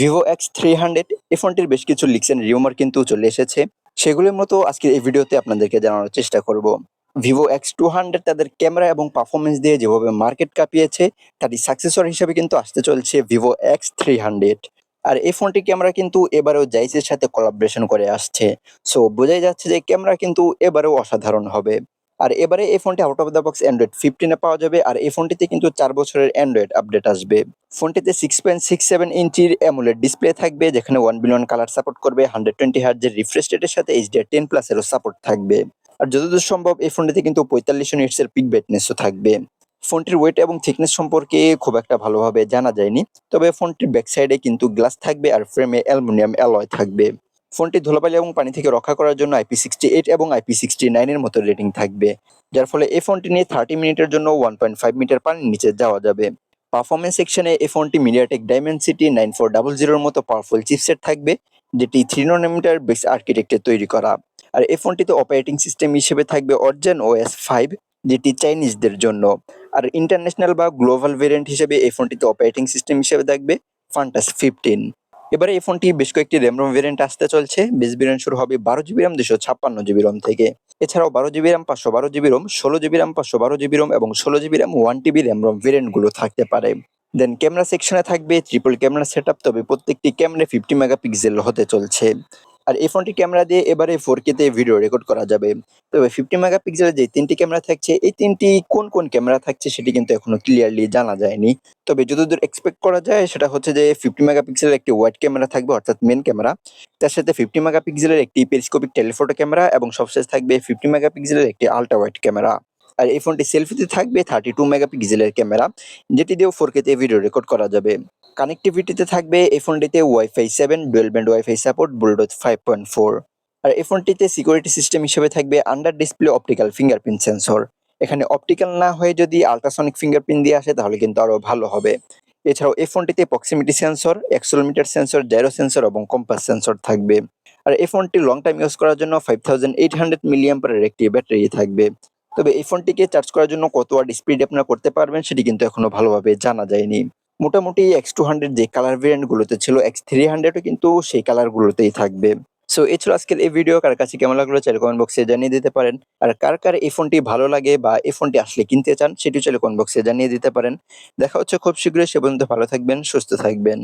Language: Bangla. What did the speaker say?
ভিভো এক্স থ্রি হান্ড্রেড এই ফোনটির বেশ কিছু লিক্স এন্ড রিউমার কিন্তু চলে এসেছে। সেগুলোর মতো আজকের এই ভিডিওতে আপনাদেরকে জানানোর চেষ্টা করব। ভিভো এক্স টু হান্ড্রেড তাদের ক্যামেরা এবং পারফরমেন্স দিয়ে যেভাবে মার্কেট কাঁপিয়েছে, তারই সাকসেসর হিসেবে কিন্তু আসতে চলছে ভিভো এক্স থ্রি হান্ড্রেড আর এই ফোনটি ক্যামেরা কিন্তু এবারেও জাইসের সাথে কোলাবরেশন করে আসছে। সো বোঝাই যাচ্ছে যে ক্যামেরা কিন্তু এবারেও অসাধারণ হবে। আর এবারে এই ফোনটি out of the box Android ফিফটিনে পাওয়া যাবে, আর এই ফোনটিতে কিন্তু চার বছরের অ্যান্ড্রয়েড আপডেট আসবে। ফোনটিতে সিক্স পয়েন্ট সিক্স সেভেন ইঞ্চির অ্যামুলেট ডিসপ্লে থাকবে, যেখানে ওয়ান বিলিয়ন কালার সাপোর্ট করবে হান্ড্রেড টোয়েন্টি হার্জের রিফ্রেশ রেটের সাথে এইচডিআর টেন প্লাসেরও সাপোর্ট থাকবে। আর যতদূর সম্ভব এই ফোনটিতে কিন্তু পঁয়তাল্লিশ ইউনিটসের পিক ব্রাইটনেসও থাকবে। ফোনটির ওয়েট এবং থিকনেস সম্পর্কে খুব একটা ভালোভাবে জানা যায়নি, তবে ফোনটির ব্যাক সাইডে কিন্তু গ্লাস থাকবে আর ফ্রেমে অ্যালুমিনিয়াম অ্যালয় থাকবে। ফোনটি ধুলাবালি এবং পানি থেকে রক্ষা করার জন্য আইপি সিক্সটি এইট এবং আইপি সিক্সটি নাইনের মতো রেটিং থাকবে, যার ফলে এই ফোনটি নিয়ে থার্টি মিনিটের জন্য ওয়ান পয়েন্ট ফাইভ মিটার পানির নিচে যাওয়া যাবে। পারফরমেন্স সেকশনে এই ফোনটি MediaTek Dimensity nine four double জিরোর মতো পাওয়ারফুল চিপসেট থাকবে, যেটি থ্রি নোমিটার বেস আর্কিটেক্টে তৈরি করা। আর এই ফোনটিতে অপারেটিং সিস্টেম হিসেবে থাকবে অরজেন ওএস ফাইভ, যেটি চাইনিজদের জন্য। আর ইন্টারন্যাশনাল বা গ্লোবাল ভেরিয়েন্ট হিসেবে এই ফোনটিতে অপারেটিং সিস্টেম হিসেবে থাকবে, ফান্টাস ফিফটিন। এবারে এই ফোনটি বেশ কয়েকটি র্যাম রোম ভেরিয়েন্ট আসতে চলছে। বেস ভেরিয়েন্ট শুরু হবে বারো জিবি র্যাম দুশো ছাপ্পান্ন জিবি রম থেকে। এছাড়াও বারো জিবি র্যাম পাঁচশো বারো জিবি রোম ষোলো জিবি র্যাম পাঁচশো বারো জিবি রোম এবং ষোলো GB RAM one TB RAM ROM ভেরিয়েন্টগুলো থাকতে পারে। দেন ক্যামেরা সেকশনে থাকবে ট্রিপল ক্যামেরা সেট আপ তবে প্রত্যেকটি ক্যামেরা ফিফটি মেগাপিক্সেল হতে চলছে। আর এই ফোনটি ক্যামেরা দিয়ে এবারে ফোর তে ভিডিও রেকর্ড করা যাবে। তবে ফিফটি মেগাপিক্সেলের যে তিনটি ক্যামেরা থাকছে, এই তিনটি কোন কোন ক্যামেরা থাকছে সেটি কিন্তু এখনও ক্লিয়ারলি জানা যায়নি। তবে যতদূর এক্সপেক্ট করা যায়, সেটা হচ্ছে যে ফিফটি মেগাপিক্সেলের একটি ওয়াইড ক্যামেরা থাকবে, অর্থাৎ মেন ক্যামেরা। তার সাথে ফিফটি মেগাপিক্সেলের একটি পেরিস্কোপিক টেলিফোটো ক্যামেরা এবং সবশেষ থাকবে ফিফটি মেগাপিক্সেলের একটি আল্ট্রা ওয়াইড ক্যামেরা। আর এই ফোনটি সেলফিতে থাকবে থার্টি টু মেগাপিক্সেলের ক্যামেরা, যেটি দিয়েও ফোর তে ভিডিও রেকর্ড করা যাবে। কানেক্টিভিটিতে থাকবে এই ফোনটিতে wifi seven dual band wifi support Bluetooth five point four আর এই ফোনটিতে সিকিউরিটি সিস্টেম হিসেবে থাকবে under display optical fingerprint sensor এখানে অপটিক্যাল না হয়ে যদি আলট্রাসনিক ফিঙ্গারপ্রিন্ট দিয়ে আসে, তাহলে কিন্তু আরও ভালো হবে। এছাড়াও এই ফোনটিতে proximity sensor accelerometer sensor gyro sensor এবং কম্পাস সেন্সর থাকবে। আর এই ফোনটি লং টাইম ইউজ করার জন্য ফাইভ থাউজেন্ড এইট হান্ড্রেড মিলিয়াম্পারের একটি ব্যাটারি থাকবে। তবে এই ফোনটিকে চার্জ করার জন্য কত ওয়াট স্পিড আপনারা করতে পারবেন সেটি কিন্তু এখনও ভালোভাবে জানা যায়নি। মোটামুটি এক্স টু হান্ড্রেড যে কালার ভেরিয়েন্ট গুলোতে ছিল এক্স থ্রি হান্ড্রেডও কিন্তু সেই কালার গুলোতেই থাকবে। সো এই ছিল আজকের এই ভিডিও কার কাছে কেমন লাগল চাইলে কমেন্ট বক্সে জানিয়ে দিতে পারেন। আর কার কার এই ফোনটি ভালো লাগে বা এই ফোনটি আসলে কিনতে চান, সেটিও চাইলে কমেন্ট বক্সে জানিয়ে দিতে পারেন। দেখা হচ্ছে খুব শীঘ্রই, সে পর্যন্ত ভালো থাকবেন, সুস্থ থাকবেন।